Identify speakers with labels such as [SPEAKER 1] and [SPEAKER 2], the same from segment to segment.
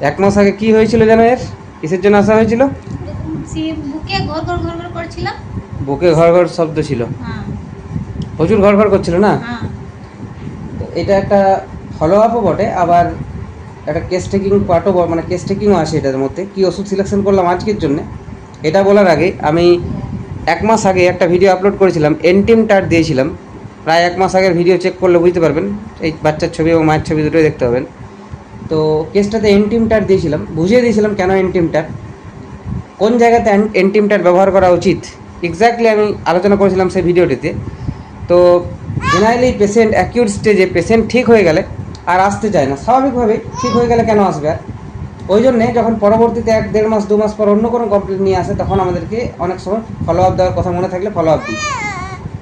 [SPEAKER 1] এক মাস আগে কি হয়েছিল যেন এর? কিসের জন্য আসা হয়েছিল?
[SPEAKER 2] বুকে ঘর ঘর ঘর ঘর করছিল।
[SPEAKER 1] বুকে ঘর ঘর শব্দ ছিল।
[SPEAKER 2] হ্যাঁ।
[SPEAKER 1] প্রচুর ঘর ঘর করছিল না?
[SPEAKER 2] হ্যাঁ।
[SPEAKER 1] এটা একটা ফলো আপও বটে আবার একটা কেস টেকিং পার্টও মানে কেস টেকিংও আসে এটার মধ্যে। কি ওষুধ সিলেকশন করলাম আজকের জন্য? এটা বলার আগে আমি এক মাস আগে একটা ভিডিও আপলোড করেছিলাম এনটিম টার দিয়েছিলাম। প্রায় এক মাস আগের ভিডিও চেক করলে বুঝতে পারবেন এই বাচ্চার ছবি এবং মায়ের ছবি দুটোই দেখতে পাবেন। তো কেসটাতে এনটিম টার দিয়েছিলাম বুঝিয়ে দিয়েছিলাম কেন এনটিম টার কোন জায়গাতে এনটিম টার ব্যবহার করা উচিত এক্স্যাক্টলি আমি আলোচনা করেছিলাম সেই ভিডিওটিতে তো জেনারেলি পেশেন্ট অ্যাকিউট স্টেজে পেশেন্ট ঠিক হয়ে গেলে আর আসতে চায় না স্বাভাবিকভাবেই ঠিক হয়ে গেলে কেন আসবে আর ওই জন্যে যখন পরবর্তীতে এক দেড় মাস দু মাস পর অন্য কোনো কমপ্লেন নিয়ে আসে তখন আমাদেরকে অনেক সময় ফলো আপ দেওয়ার কথা মনে থাকলে ফলো আপ দিই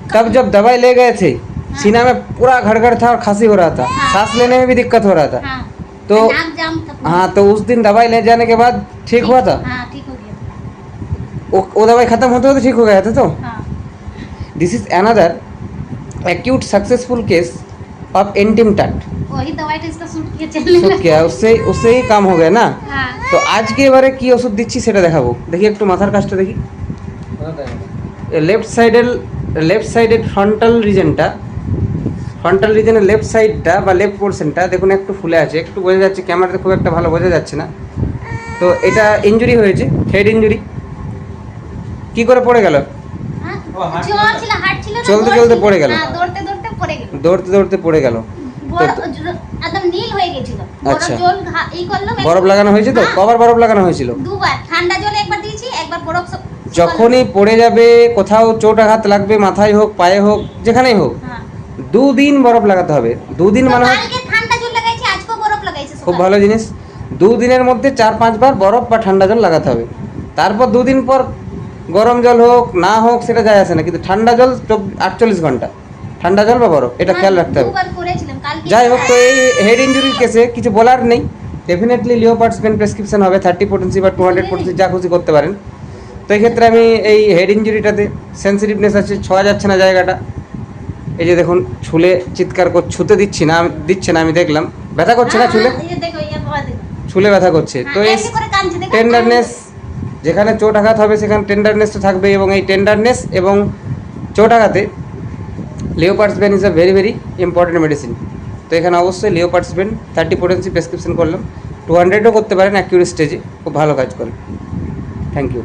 [SPEAKER 1] तब जब दवाई ले गए थे सीना में पूरा घड़घड़ था और खांसी हो रहा था सांस लेने में भी दिक्कत हो रहा था
[SPEAKER 2] हाँ
[SPEAKER 1] तो
[SPEAKER 2] नाक जाम था पूरा।
[SPEAKER 1] हाँ तो उस दिन दवाई ले जाने के बाद ठीक हुआ था
[SPEAKER 2] हाँ ठीक हो गया
[SPEAKER 1] वो, वो दवाई खत्म होते होते ठीक हो गया था तो
[SPEAKER 2] हाँ
[SPEAKER 1] this is another acute successful case of एंटिमटट
[SPEAKER 2] वही दवाई तो इसका सूट किया चलने
[SPEAKER 1] শুট
[SPEAKER 2] लगा
[SPEAKER 1] কিয়া उससे उससे ही काम हो गया ना
[SPEAKER 2] हाँ
[SPEAKER 1] তো আজকে এবারে কি ওষুধ দিচ্ছি সেটা দেখাবো দেখি একটু মাথার কাজটা দেখি লেফট সাইডের লেফট সাইডের ফ্রন্টাল রিজনটা ফ্রন্টাল রিজনের লেফট সাইডটা বা লেফট পোর্শনটা দেখুন একটু ফুলে আছে একটু বোঝা যাচ্ছে ক্যামেরাতে খুব একটা ভালো বোঝা যাচ্ছে না। তো এটা ইনজুরি হয়েছে হেড ইনজুরি কি করে পড়ে গেল?
[SPEAKER 2] না,
[SPEAKER 1] চলতে চলতে পড়ে গেল।
[SPEAKER 2] হ্যাঁ দৌড়তে দৌড়তে পড়ে গেল।
[SPEAKER 1] দৌড়তে দৌড়তে পড়ে গেল।
[SPEAKER 2] হয়ে
[SPEAKER 1] আচ্ছা। বরফ লাগানো হয়েছে তো?
[SPEAKER 2] হ্যাঁ,
[SPEAKER 1] কবার বরফ লাগানো হয়েছিল? যখনই পড়ে যাবে কোথাও চোট আঘাত লাগবে মাথায় হোক পায়ে হোক যেখানেই হোক
[SPEAKER 2] হ্যাঁ।
[SPEAKER 1] দুদিন বরফ লাগাতে হবে। দুদিন মানে
[SPEAKER 2] কালকে ঠান্ডা জল লাগাইছি আজকেও বরফ লাগাইছি
[SPEAKER 1] খুব ভালো জিনিস। দুদিনের মধ্যে চার পাঁচবার বরফ বা ঠান্ডা জল লাগাতে হবে। তারপর দুদিন পর গরম জল হোক না হোক সেটা যায় আসে না। কিন্তু ঠান্ডা জল আটচল্লিশ ঘণ্টা। ঠান্ডা জল বা বরফ এটা খেয়াল রাখতে হবে। যাই হোক তো এই হেড ইঞ্জুরির কেসে কিছু বলার নেই। ডেফিনেটলি লিওপার্টস পেন প্রেসক্রিপশন হবে থার্টি পোটেন্সি বা টু হান্ড্রেড পোটেন্সি যা খুশি করতে পারেন। তো এই ক্ষেত্রে আমি এই হেড ইঞ্জুরিটাতে সেন্সিটিভনেস আছে ছোঁয়া যাচ্ছে না জায়গাটা। এই যে দেখুন ছুলে চিৎকার কর ছুতে দিচ্ছি না দিচ্ছে না আমি দেখলাম। ব্যথা করছে না ছুলে?
[SPEAKER 2] এই এই
[SPEAKER 1] ছুলে ব্যথা করছে। তো
[SPEAKER 2] হ্যাঁ,
[SPEAKER 1] এই
[SPEAKER 2] কাঁদছে, দেখো,
[SPEAKER 1] টেন্ডারনেস যেখানে চোট আঘাত হবে সেখানে টেন্ডারনেসটা থাকবে এবং এই টেন্ডারনেস এবং চোট আঘাতে leopard's bane is a very very important medicine তো এখানে অবশ্যই leopard's bane thirty potency prescription করলাম। টু হান্ড্রেডও করতে পারেন অ্যাকিউরেট স্টেজে খুব ভালো কাজ করে। Thank you